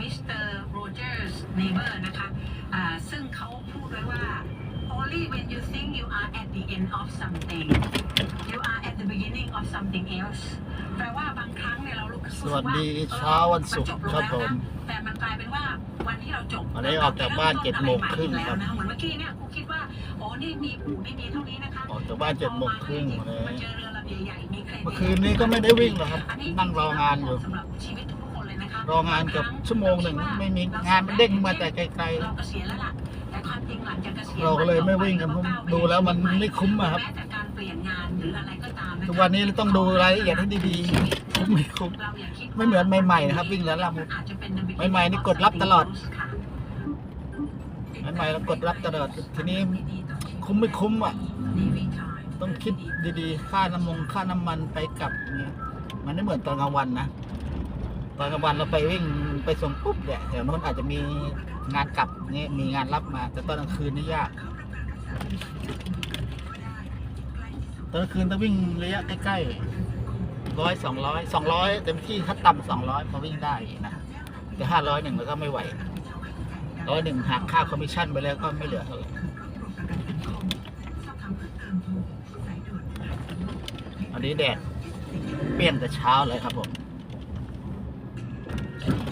มิสเตอร์โรเจอร์สเนเบอร์นะคะอ่าซึ่งเขาพูดไว้ว่า only when you think you are at the end of something you are at the beginning of something else แปลว่าบางครั้งเนี่ยเรารู้สึกสวัสดีเออเช้าวันศุกร์มันจลงครับผมแล้วนะแต่มันกลายเป็นว่าวันที่เราจบวันนี้ออกจากบ้านเจ็ดโมงครึ่งแล้วครับนะเหมือนเมื่อกี้เนี่ยครูคิดว่าอ๋อนี่มีอู่นี่มีเท่านี้นะคะออกจากบ้านเจ็ดโมงครึ่งมาเลยเจอเรือลำใหญ่ๆมีเครนเมื่อคืนนี้ก็ไม่ได้วิ่งหรอกครับนั่งรองานอยู่สำหรับชีวิต รองานเกือบชั่วโมงหนึ่งไม่มีงานมันเด้งมาแต่ไกลเราเกษียณแล้วล่ะแต่ความจริงหลังจากเกษียณเราก็เลยไม่วิ่งกันเพราะดูแล้วมันไม่คุ้มอะครับ แม้แต่การเปลี่ยนงานหรืออะไรก็ตามะคะทุกวันนี้ต้องดูรายละเอียดให้ดีๆคุ้มไม่คุ้ม เราอย่าคิดว่าไม่เหมือนใหม่ๆนะครับวิ่งแล้วลำอาจจะเป็น the beginning ใหม่ๆนี่กดรับตลอด ค่ะใหม่ๆเรากดรับตลอดทีนี้คุ้มไม่คุ้มอะต้องคิดดีๆ ค่าน้ำมงค่าน้ำมันไปกลับเนี่ยมันไม่เหมือนตอนกลางวันนะ ตอนกลางวันเราไปวิ่งไปส่งปุ๊บเนี่ยแถวโน้นอาจจะมีงานกลับเนี่ยมีงานรับมา แต่ตอนกลางคืนนี่ยาก ตอนกลางคืนต้องวิ่งระยะใกล้ๆร้อยสองร้อยสองร้อยเต็มที่ถ้าต่ำสองร้อยพอวิ่งได้นะแต่ห้าร้อยหนึ่งแล้วก็ไม่ไหวร้อยหนึ่งหักค่าคอมมิชชั่นไปแล้วก็ไม่เหลือเท่าไหร่อันนี้แดดเปรี้ยงแต่เช้าเลยครับผม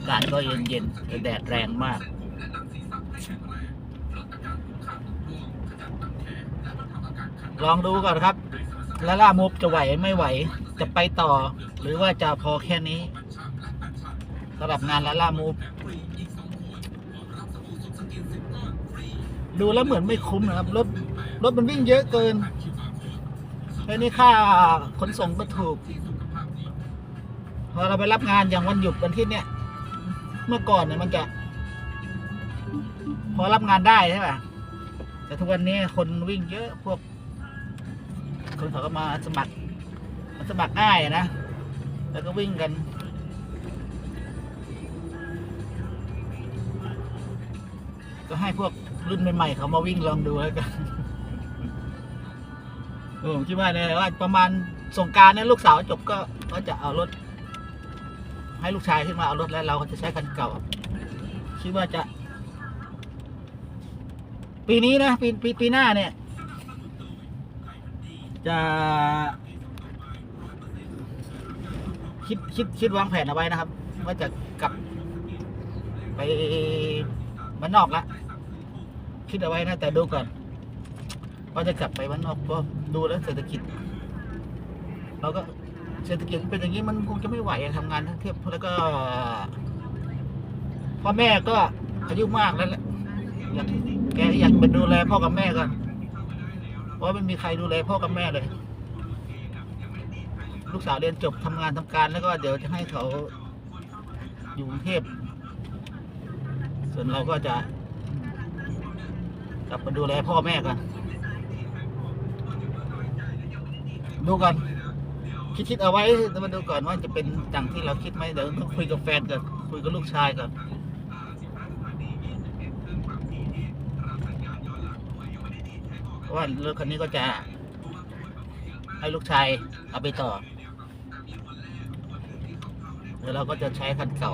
ากาศก็เย็นเย็นๆแต่แดดแรงมาก ลองดูก่อนครับล้วล่ามุฟจะไหวไม่ไหว จะไปต่อ หรือว่าจะพอแค่นี้สำหรับงานละล่ามุฟดูแล้วเหมือนไม่คุ้มนะครับ รถ รถมันวิ่งเยอะเกินแล้วนี่ค่าขนส่งก็ถูก พอเราไปรับงานอย่างวันหยุดวันที่เนี้ย เมื่อก่อนเนี่ยมันจะ พอรับงานได้ใช่ป่ะแต่ทุกวันนี้คนวิ่งเยอะพวก คนเขาก็มาสมัครมาสมัครง่ายนะแล้วก็วิ่งกันก็ให้พวกรุ่นใหม่ๆเขามาวิ่งลองดูแล้วกันเออผมคิดว่าเนี่ยว่าประมาณสงการเนี่ยลูกสาวจบก็ก็จะเอารถ ให้ลูกชายขึ้นมาเอารถแล้วเราก็จะใช้คันเก่าคิดว่าจะ ปีนี้นะปีปีปีหน้าเนี่ย จะคิดคิดคิดวางแผนเอาไว้นะครับ ว่าจะกลับไปบ้านนอกละคิดเอาไว้นะแต่ดูก่อนว่าจะกลับไปบ้านนอกเพราะดูแล้วเศรษฐกิจ เราก็ เศรษฐกิจเป็นอย่างนี้มันคงจะไม่ไหวอะทำงานทั้งเทียบแล้วก็พ่อแม่ก็อายุมากแล้วแหละอยากแกอยากไปดูแลพ่อกับแม่ก่อนเพราะไม่มีใครดูแลพ่อกับแม่เลย ลูกสาวเรียนจบทำงานทำการแล้วก็เดี๋ยวจะให้เขาอยู่กรุงเทพส่วนเราก็จะกลับมาดูแลพ่อแม่กันดูก่อน คิดคิดเอาไว้มาดูก่อนว่าจะเป็นดังที่เราคิดไหมเดี๋ยวต้องคุยกับแฟนก่อนคุยกับลูกชายก่อนว่ารถคันนี้ก็จะ ให้ลูกชายเอาไปต่อเดี๋ยวเราก็จะใช้คันเก่า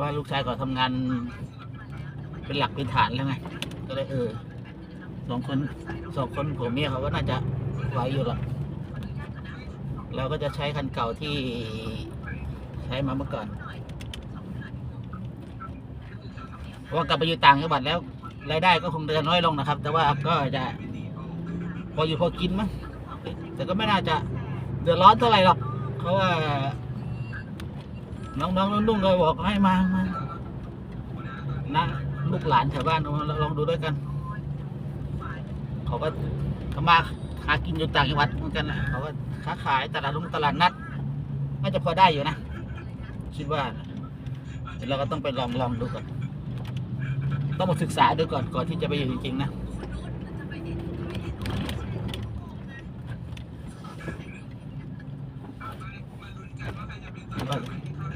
ว่าลูกชายก็ทำงานเป็นหลักเป็นฐานแล้วไงก็เลยเออ องคนสองคนผัวเมียเขาก็น่าจะไหวอยู่หรอกเราก็จะใช้คันเก่าที่ใช้มาเมื่อก่อนเพราะว่ากลับไปอยู่ต่างจังหวัดแล้วรายได้ก็คงเดินน้อยลงนะครับ แต่ว่าก็จะพออยู่พอกินมั้งแต่ก็ไม่น่าจะเดือดร้อนเท่าไหร่หรอกเพราะว่า น้องๆนุ่งๆก็บอกให้มามานะลูกหลานแถวบ้านลองลองดูด้วยกัน เขาก็เขามาหากินอยู่ต่างจังหวัดเหมือนกันนะเขาก็ค้าขายตลาดลุงตลาดนัดน่าจะพอได้อยู่นะคิดว่าเดี๋ยวเราก็ต้องไปลองลองดูก่อนต้องมาศึกษาดูก่อนก่อนที่จะไปอยู่จริงๆนะ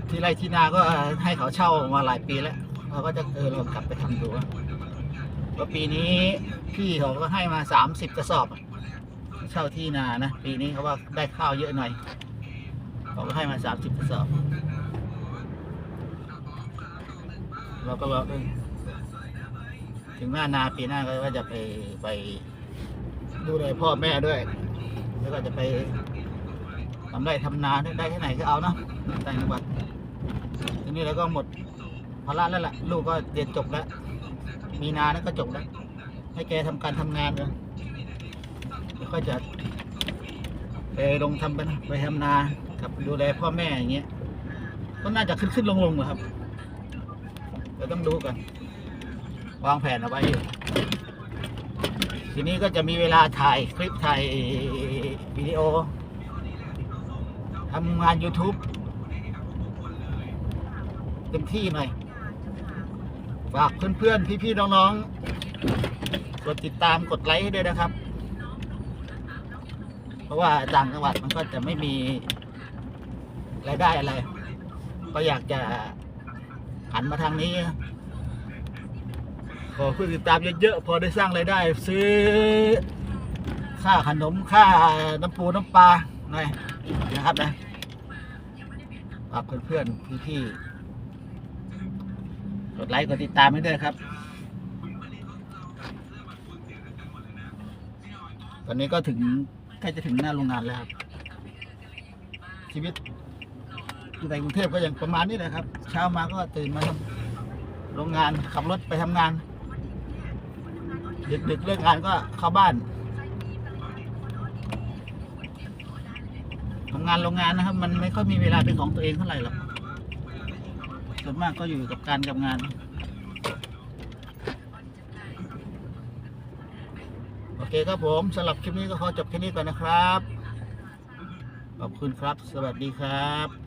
ที่ไรที่นาก็ให้เขาเช่ามาหลายปีแล้วเราก็จะเออลองกลับไปทำดูว่า ปีนี้พี่เขาก็ให้มาสามสิบกระสอบ เช่าที่นานะ ปีนี้เขาว่าได้ข้าวเยอะหน่อยเขาก็ให้มาสามสิบกระสอบเราก็บอกถึงหน้านาปีหน้าก็ว่าจะไปไปดูแลพ่อแม่ด้วย แล้วก็จะไปทำไรทำนาได้แค่ไหนก็เอาเนาะต่างจังหวัดทีนี้เราก็หมดภาระแล้วล่ะ ลูกก็เรียนจบแล้ว มีนาแล้วก็จบแล้ว ให้แกทำการทำงานเลยแล้วก็จะไปลงทำไปนไปทำนากับดูแลพ่อแม่อย่างเงี้ย ก็น่าจะขึ้นขึ้นลงลงครับเดี๋ยวต้องดูกัน วางแผนเอาไว้อยู่ทีนี้ก็จะมีเวลาถ่ายคลิปถ่ายวิดีโอทำงาน YouTube เต็มที่หน่อย ฝากเพื่อนๆ พี่ๆ น้องๆ กดติดตามกดไลค์ให้ด้วยนะครับ เพราะว่าต่างจังหวัดมันก็จะไม่มีรายได้อะไร ก็อยากจะหันมาทางนี้ขอผู้ติดตามเยอะๆ พอได้สร้างรายได้ ซื้อ ค่าขนมค่าน้ำปูน้ำปลาหน่อยนะครับนะฝากเพื่อนๆพี่ๆ กดไลค์กดติดตามให้ด้วยครับ ตอนนี้ก็ถึงใกล้จะถึงหน้าโรงงานแล้วครับ ชีวิตอยู่ในกรุงเทพก็ยังประมาณนี้แหละครับ เช้ามาก็ตื่นมาทำโรงงานขับรถไปทำงาน ดึกๆเลิกงานก็เข้าบ้านทำงานโรงงานนะครับ มันไม่ค่อยมีเวลาเป็นของตัวเองเท่าไหร่หรอก ส่วนมากก็อยู่กับการกับงานโอเคครับผมสำหรับคลิปนี้ก็ขอจบแค่นี้ก่อนนะครับ ขอบคุณครับ สวัสดีครับ